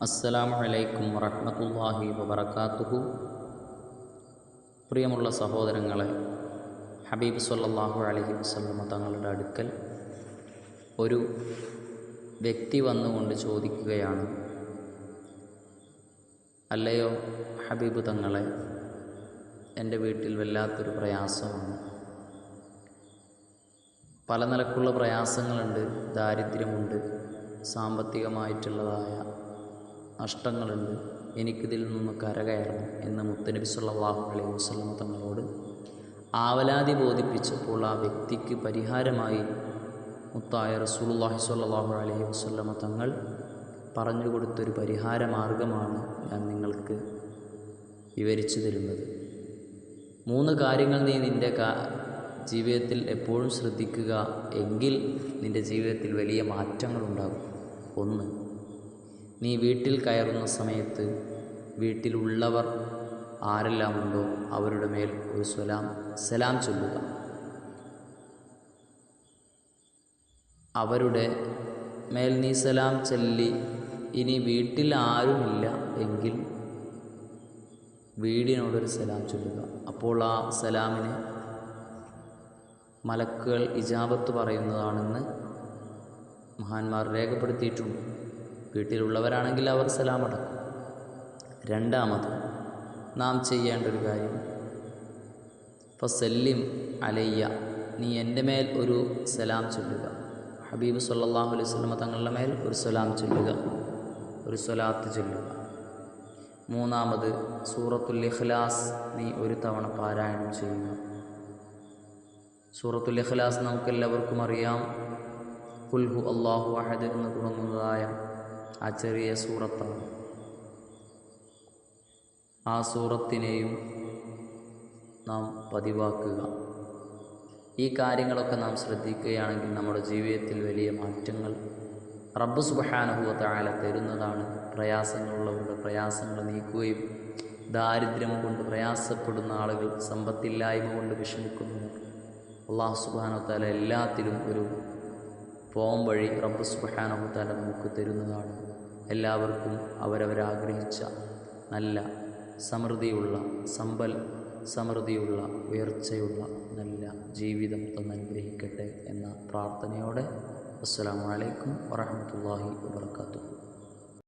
അസ്സലാമു അലൈക്കും വറഹമത്തല്ലാഹി വബറകാതുഹു പ്രിയമുള്ള സഹോദരങ്ങളെ ഹബീബ് സല്ലാഹു അലഹി വസ്ലമ തങ്ങളുടെ അടുക്കൽ ഒരു വ്യക്തി വന്നുകൊണ്ട് ചോദിക്കുകയാണ് അല്ലയോ ഹബീബ് തങ്ങളെ എന്റെ വീട്ടിൽ വല്ലാത്തൊരു പ്രയാസമാണ്. പല നിലക്കുള്ള പ്രയാസങ്ങളുണ്ട് ദാരിദ്ര്യമുണ്ട് സാമ്പത്തികമായിട്ടുള്ളതായ നഷ്ടങ്ങളുണ്ട്. എനിക്കിതിൽ നിന്ന് കരകയറണം എന്ന് മുത്തനബി സല്ലല്ലാഹു അലൈഹി തങ്ങളോട് ആവലാതി ബോധിപ്പിച്ചപ്പോൾ ആ വ്യക്തിക്ക് പരിഹാരമായി മുത്തായ റസൂലുള്ളാഹി സ്വല്ലല്ലാഹു അലൈഹി വസല്ലമ തങ്ങൾ പറഞ്ഞു കൊടുത്തൊരു പരിഹാര മാർഗമാണ് ഞാൻ നിങ്ങൾക്ക് വിവരിച്ചു തരുന്നത്. മൂന്ന് കാര്യങ്ങൾ നീ നിന്റെ ജീവിതത്തിൽ എപ്പോഴും ശ്രദ്ധിക്കുക എങ്കിൽ നിന്റെ ജീവിതത്തിൽ വലിയ മാറ്റങ്ങളുണ്ടാകും. ഒന്ന് നീ വീട്ടിൽ കയറുന്ന സമയത്ത് വീട്ടിലുള്ളവർ ആരെല്ലാമുണ്ടോ അവരുടെ മേൽ ഒരു സ്വലാം സലാം ചൊല്ലുക. അവരുടെ മേൽ നീ സലാം ചൊല്ലി. ഇനി വീട്ടിൽ ആരുമില്ല എങ്കിൽ വീടിനോടൊരു സലാം ചൊല്ലുക. അപ്പോൾ ആ സലാമിന് മലക്കുകൾ ഇജാബത്ത് പറയുന്നതാണെന്ന് മഹാന്മാർ രേഖപ്പെടുത്തിയിട്ടുണ്ട്. വീട്ടിലുള്ളവരാണെങ്കിൽ അവർ സലാമടക്കും. രണ്ടാമത് നാം ചെയ്യേണ്ട ഒരു കാര്യം. ഫസല്ലിം അലയ്യ നീ എന്റെ മേൽ ഒരു സലാം ചൊല്ലുക. ഹബീബ് സല്ലാഹു അലൈഹി സ്വലമ തങ്ങളുടെ മേൽ ഒരു സലാം ചൊല്ലുക ഒരു സ്വലാത്ത് ചൊല്ലുക. മൂന്നാമത് സൂറത്തുൽ ഇഖ്ലാസ് നീ ഒരു തവണ പാരായണം ചെയ്യുക. സൂറത്തുൽ ഇഖ്ലാസ് നമുക്കെല്ലാവർക്കും അറിയാം. കുൽഹു അള്ളാഹു അഹദ് എന്ന് തുടങ്ങുന്നതായ ആ ചെറിയ സൂറത്താണ് ആ സൂറത്തിനെയും നാം പതിവാക്കുക. ഈ കാര്യങ്ങളൊക്കെ നാം ശ്രദ്ധിക്കുകയാണെങ്കിൽ നമ്മുടെ ജീവിതത്തിൽ വലിയ മാറ്റങ്ങൾ റബ്ബ് സുബഹാനുഭവത്തായാല തരുന്നതാണ്. പ്രയാസങ്ങളുള്ളവരുടെ പ്രയാസങ്ങൾ നീക്കുകയും ദാരിദ്ര്യം കൊണ്ട് പ്രയാസപ്പെടുന്ന ആളുകൾ സമ്പത്തില്ലായ്മ കൊണ്ട് വിഷമിക്കുന്നു അള്ളാഹു സുബാനുത്താല എല്ലാത്തിലും ഒരു പോം വഴി റബ്ബ് സുബഹാനുഭവത്താല നമുക്ക് തരുന്നതാണ്. എല്ലാവർക്കും അവരവരാഗ്രഹിച്ച നല്ല സമൃദ്ധിയുള്ള സമ്പൽ സമൃദ്ധിയുള്ള ഉയർച്ചയുള്ള നല്ല ജീവിതം തന്നനുഗ്രഹിക്കട്ടെ എന്ന പ്രാർത്ഥനയോടെ. അസ്സാം വലൈക്കും വാഹമത്തല്ലാഹി വാത്തു